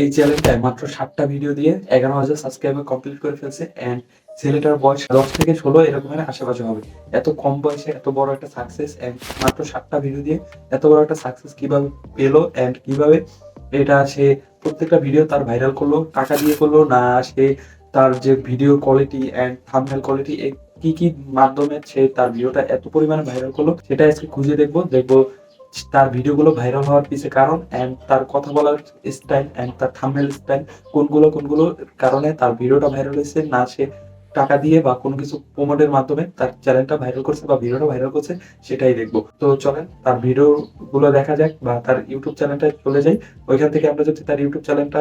এই চ্যানেলটায় মাত্র সাতটা ভিডিও দিয়ে এগারো হাজার সাবস্ক্রাইবার কমপ্লিট করে ফেলছে অ্যান্ড ছেলেটার বয়স দশ থেকে ষোলো এরকমের আশেপাশে হবে। এত কম বয়সে এত বড় একটা সাকসেস অ্যান্ড মাত্র সাতটা ভিডিও দিয়ে এত বড় একটা সাকসেস কীভাবে পেল অ্যান্ড কীভাবে এটা সে প্রত্যেকটা ভিডিও তার ভাইরাল করল, টাকা দিয়ে করল না সে তার যে video quality and thumbnail quality কি কি মাধ্যমে সে তার ভিডিওটা এত পরিমাণে ভাইরাল করল সেটা আজকে খুঁজে দেখব। দেখব তার ভিডিওগুলো ভাইরাল হওয়ার পিছে কারণ অ্যান্ড তার কথা বলার স্টাইল অ্যান্ড তার থাম্বনেল স্টাইল কোনগুলো কোনগুলো কারণে তার ভিডিওটা ভাইরাল হয়েছে না সে টাকা দিয়ে বা কোনো কিছু প্রমোটের মাধ্যমে তার চ্যানেলটা ভাইরাল করছে বা ভিডিওটা ভাইরাল করছে, সেটাই দেখব। তো চলেন, তার ভিডিও গুলো দেখা যাক বা তার ইউটিউব চ্যানেলটা চলে যাই। ওইখান থেকে আমরা যদি তার ইউটিউব চ্যানেলটা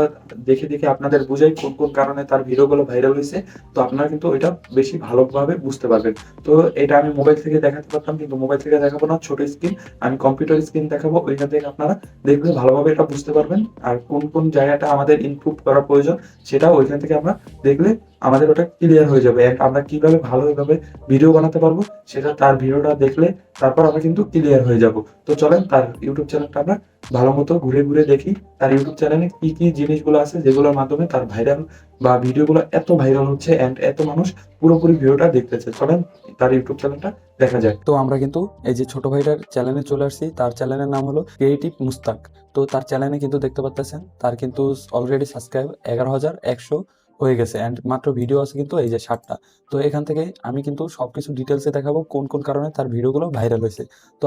দেখে দেখে আপনাদের বুঝাই কোন কোন কারণে তার ভিডিওগুলো ভাইরাল হয়েছে, তো আপনারা কিন্তু ওইটা বেশি ভালোভাবে বুঝতে পারবেন। তো এটা আমি মোবাইল থেকে দেখাতে পারতাম, কিন্তু মোবাইল থেকে দেখাবো না, ছোট স্ক্রিন আমি কম্পিউটার স্ক্রিন দেখাবো, ওইখান থেকে আপনারা দেখলে ভালোভাবে এটা বুঝতে পারবেন। আর কোন কোন জায়গাটা আমাদের ইমপ্রুভ করা প্রয়োজন সেটা ওইখান থেকে আমরা দেখলে আমাদের ওটা ক্লিয়ার হয়ে যাবে। আমরা কীভাবে ভালোভাবে ভিডিও বানাতে পারব, সেটা তার ভিডিওটা দেখলে তারপর আমরা কিন্তু ক্লিয়ার হয়ে যাব। তো চলেন তার ইউটিউব চ্যানেলটা আমরা ভালো মতো ঘুরে ঘুরে দেখি। তার ইউটিউব চ্যানেলে কি কি জিনিসগুলো আছে যেগুলোর মাধ্যমে তার ভাইরাল বা ভিডিওগুলো এত ভাইরাল হচ্ছে এন্ড এত মানুষ পুরোপুরি ভিডিওটা দেখতেছে। চলেন তার ইউটিউব চ্যানেলটা দেখা যাক। তো আমরা কিন্তু এই যে ছোট ভাইটার চ্যানেলে চলে আসছি। তার চ্যানেলের নাম হলো ক্রিয়েটিভ মুস্তাক তো তার চ্যানেলে কিন্তু দেখতে পাচ্ছেন তার কিন্তু অলরেডি সাবস্ক্রাইব এগারো হাজার একশো হয়ে গেছে। অ্যান্ড মাত্র ভিডিও আছে কিন্তু এই যে ষাটটা তো এখান থেকে আমি কিন্তু সব কিছু ডিটেলসে দেখাবো কোন কোন কারণে তার ভিডিওগুলো ভাইরাল হয়েছে। তো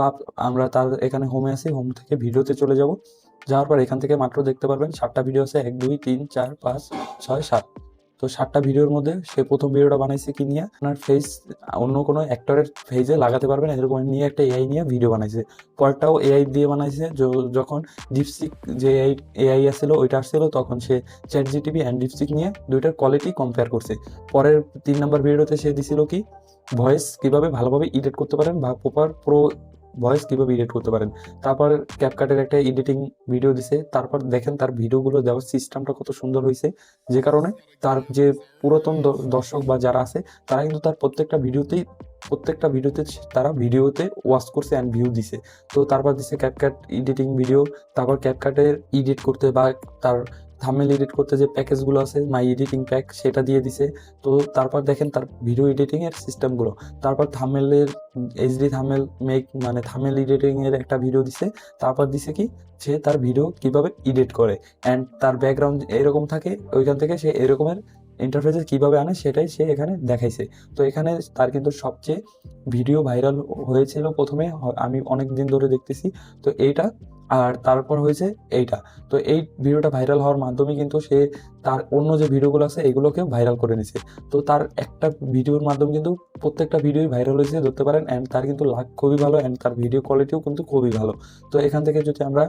আমরা তার এখানে হোমে আসি হোম থেকে ভিডিওতে চলে যাব। যাওয়ার পর এখান থেকে মাত্র দেখতে পারবেন সাতটা ভিডিও আছে। এক, দুই, তিন, চার, পাঁচ, ছয়, সাত। তো সাতটা ভিডিওর মধ্যে সে প্রথম ভিডিওটা বানাইছে কি নিয়ে? আপনার ফেস অন্য কোনো অ্যাক্টরের ফেজে লাগাতে পারবেন এরকম নিয়ে একটা এআই নিয়ে ভিডিও বানাইছে। পরটাও এআই দিয়ে বানাইছে যখন ডিপসিক যে এআই এআই আসছিল, ওইটা আসছিল, তখন সে চ্যাট জিটিভি অ্যান্ড ডিপসিক নিয়ে দুইটার কোয়ালিটি কম্পেয়ার করছে। পরের তিন নম্বর ভিডিওতে সে দিছিল কি? ভয়েস কীভাবে ভালোভাবে এডিট করতে পারেন বা প্রপার প্রো ভয়েস কীভাবে এডিট করতে পারেন? তারপর ক্যাপকাটের একটা এডিটিং ভিডিও দিছে। তারপর দেখেন তার ভিডিওগুলো দেওয়ার সিস্টেমটা কত সুন্দর হয়েছে যে কারণে তার যে পুরাতন দর্শক বা যারা আছে, তারা কিন্তু তার প্রত্যেকটা ভিডিওতেই প্রত্যেকটা ভিডিওতে তারা ভিডিওতে ওয়াচ করছে অ্যান্ড ভিউ দিছে। তো তারপর দিছে ক্যাপকাট এডিটিং ভিডিও তারপর ক্যাপকাটের এডিট করতে বা তার থামেল এডিট করতে যে প্যাকেজগুলো আছে মাই এডিটিং প্যাক সেটা দিয়ে দিছে। তো তারপর দেখেন তার ভিডিও এডিটিংয়ের সিস্টেমগুলো তারপর থামেলের এইচডি থামেল মেক মানে থামেল এডিটিংয়ের একটা ভিডিও দিছে। তারপর দিছে কি? সে তার ভিডিও কীভাবে এডিট করে। অ্যান্ড তার ব্যাকগ্রাউন্ড এরকম থাকে, ওইখান থেকে সে এরকমের ইন্টারফেসে কীভাবে আনে, সেটাই সে এখানে দেখাইছে। তো এখানে তার কিন্তু সবচেয়ে ভিডিও ভাইরাল হয়েছিল প্রথমে আমি অনেক দিন ধরে দেখতেছি। তো এইটা আর তারপর হয়েছে এইটা। তো এই ভিডিওটা ভাইরাল হওয়ার মাধ্যমে কিন্তু সে তার অন্য যে ভিডিওগুলো আছে, এগুলোকেও ভাইরাল করে নিছে। তো তার একটা ভিডিওর মাধ্যমে কিন্তু প্রত্যেকটা ভিডিওই ভাইরাল হয়েছে, ধরতে পারেন অ্যান্ড তার কিন্তু লাগ খুবই ভালো অ্যান্ড তার ভিডিও কোয়ালিটিও কিন্তু খুবই ভালো। তো এখান থেকে যদি আমরা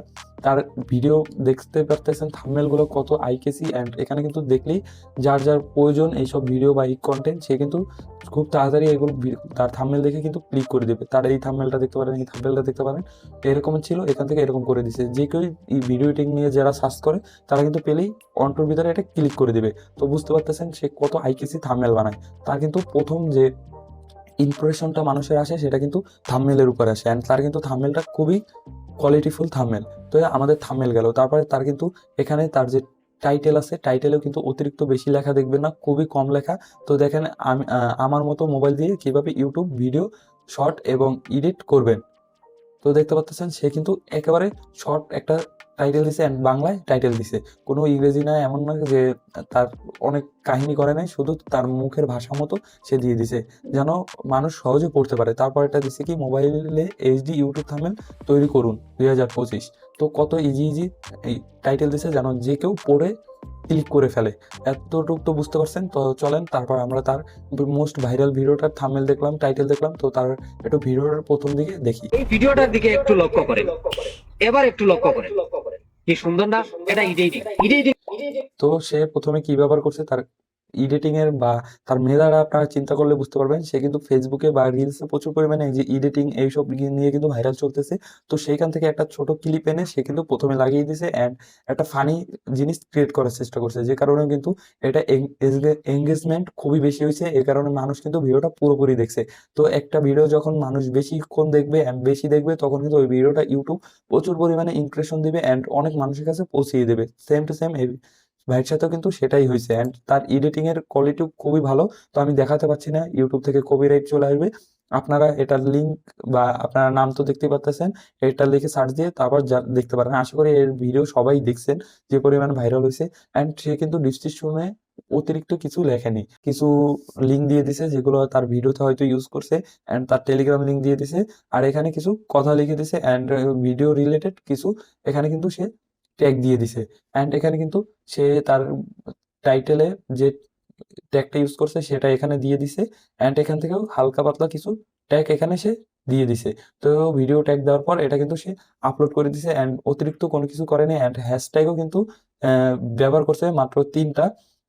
তার ভিডিও দেখতে পারতেছেন থাম্বনেলগুলো কত আইকেসি অ্যান্ড এখানে কিন্তু দেখলেই যার যার প্রয়োজন এইসব ভিডিও বা এই কন্টেন্ট সে কিন্তু খুব তাড়াতাড়ি এগুলো তার থাম্বনেল দেখে কিন্তু ক্লিক করে দেবে। তার এই থাম্বনেলটা দেখতে পারেন, এই থাম্বনেলটা দেখতে পারেন। এরকম ছিল, এখান থেকে এরকম করে দিছে। যে কেউ এই ভিডিও এডিটিং নিয়ে যারা সার্চ করে, তারা কিন্তু পেলেই অন্টর ভিতরে এটা ক্লিক করে দিবে। তো বুঝতে পারতেছেন সে কত আইকেসি থাম্বনেল বানায়। তার কিন্তু প্রথম যে ইমপ্রেশনটা মানুষের আসে, সেটা কিন্তু থাম্বনেলের উপরে আসে। অ্যান্ড তার কিন্তু থাম্বনেলটা খুবই কোয়ালিটিফুল থাম্বনেল তো আমাদের থাম্বনেল গেল। তারপরে তার কিন্তু এখানে তার যে টাইটেল আছে টাইটেলেও কিন্তু অতিরিক্ত বেশি লেখা দেখবেন না, খুবই কম লেখা। তো দেখেন, আমি আমার মতো মোবাইল দিয়ে কীভাবে ইউটিউব ভিডিও শর্ট এবং এডিট করবেন? তো দেখতে পাচ্ছেন, সে কিন্তু একেবারে শর্ট একটা টাইটেল দিছে অ্যান্ড বাংলায় টাইটেল দিছে। কোনো ইংরেজি না, এমন না যে তার অনেক কাহিনী করে নাই, শুধু তার মুখের ভাষা মতো সে দিয়ে দিছে। যেন মানুষ সহজে পড়তে পারে। তারপর এটা দিছে কি, মোবাইলে এইচডি ইউটিউব থামেল তৈরি করুন দুই হাজার পঁচিশ। তো কত ইজি ইজি এই টাইটেল দিছে যেন যে কেউ পড়ে ক্লিক করে ফেলে। এতটুকু তো বুঝতে পারছেন? তো চলেন, তারপর আমরা তার মোস্ট ভাইরাল ভিডিওটার থামেল দেখলাম টাইটেল দেখলাম, তো তার একটু ভিডিওটার প্রথম দিকে দেখি। এই ভিডিওটার দিকে একটু লক্ষ্য করেন। এবার একটু লক্ষ্য করেন। কি সুন্দর না? এটা ইডেইটিং তো সে প্রথমে কি ব্যবহার করছে? তার এডিটিং এর বা তার মেধাটা আপনারা চিন্তা করলে বুঝতে পারবেন, সে কিন্তু ফেসবুকে বা রিলসে প্রচুর পরিমাণে এই যে ইডিটিং এইসব নিয়ে কিন্তু ভাইরাল চলতেছে। তো সেইখান থেকে একটা ছোট ক্লিপ এনে সে কিন্তু প্রথমে লাগিয়ে দিয়েছে অ্যান্ড একটা ফানি জিনিস ক্রিয়েট করার চেষ্টা করছে। যে কারণে কিন্তু এটা এঙ্গেজমেন্ট খুবই বেশি হয়েছে এর কারণে মানুষ কিন্তু ভিডিওটা পুরোপুরি দেখছে। তো একটা ভিডিও যখন মানুষ বেশিক্ষণ দেখবে অ্যান্ড বেশি দেখবে, তখন কিন্তু ওই ভিডিওটা ইউটিউব প্রচুর পরিমাণে ইমপ্রেশন দিবে অ্যান্ড অনেক মানুষের কাছে পৌঁছিয়ে দেবে। সেম টু সেম ভাইয়ের সাথেও কিন্তু সেটাই হয়েছে। অ্যান্ড তার এডিটিং এর কোয়ালিটিও খুবই ভালো। তো আমি দেখাতে পারছি না ইউটিউব থেকে কপিরাইট চলে আসবে। আপনারা এটার লিঙ্ক বা আপনারা নাম তো দেখতে পাচ্ছেন এটা লিখে সার্চ দিয়ে তারপর দেখতে পারেন। আশা করি এর ভিডিও সবাই দেখছেন, যে পরিমাণ ভাইরাল হয়েছে। অ্যান্ড সে কিন্তু ডিসক্রিপশনে অতিরিক্ত কিছু লেখেনি। কিছু লিঙ্ক দিয়ে দিছে, যেগুলো তার ভিডিওতে হয়তো ইউজ করছে। অ্যান্ড তার টেলিগ্রাম লিঙ্ক দিয়ে দিছে। আর এখানে কিছু কথা লিখে দিছে। অ্যান্ড ভিডিও রিলেটেড কিছু, এখানে কিন্তু সে ট্যাগ দিয়ে দিছে। অ্যান্ড এখানে কিন্তু সে তার টাইটেলে যে ট্যাগটা ইউজ করছে, সেটা এখানে দিয়ে দিছে। অ্যান্ড এখান থেকেও হালকা পাতলা কিছু ট্যাগ এখানে সে দিয়ে দিছে। তো ভিডিও ট্যাগ দেওয়ার পর এটা কিন্তু সে আপলোড করে দিছে অ্যান্ড অতিরিক্ত কোনো কিছু করেনি। অ্যান্ড হ্যাশট্যাগও কিন্তু ব্যবহার করছে মাত্র তিনটা।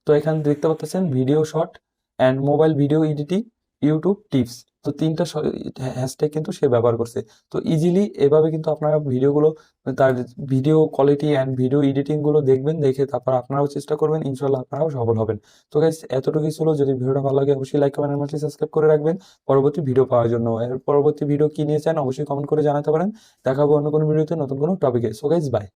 তো এখানে দেখতে পাচ্ছেন video short and mobile video editing YouTube tips তো তিনটা হ্যাশট্যাগ কিন্তু সে ব্যবহার করছে। তো ইজিলি এভাবে কিন্তু আপনারা ভিডিওগুলো, তার ভিডিও কোয়ালিটি অ্যান্ড ভিডিও এডিটিংগুলো দেখবেন, দেখে তারপর আপনারাও চেষ্টা করবেন ইনশাল্লাহ আপনারাও সফল হবেন। তো গাইস এতটুকুই ছিল। যদি ভিডিওটা ভালো লাগে, অবশ্যই লাইক কমেন্ট এবং সাবস্ক্রাইব করে রাখবেন। পরবর্তী ভিডিও পাওয়ার জন্য। এর পরবর্তী ভিডিও কি নিয়ে চান, অবশ্যই কমেন্ট করে জানাতে পারেন। দেখাবো অন্য কোনো ভিডিওতে নতুন কোনো টপিকে সো গাইস বাই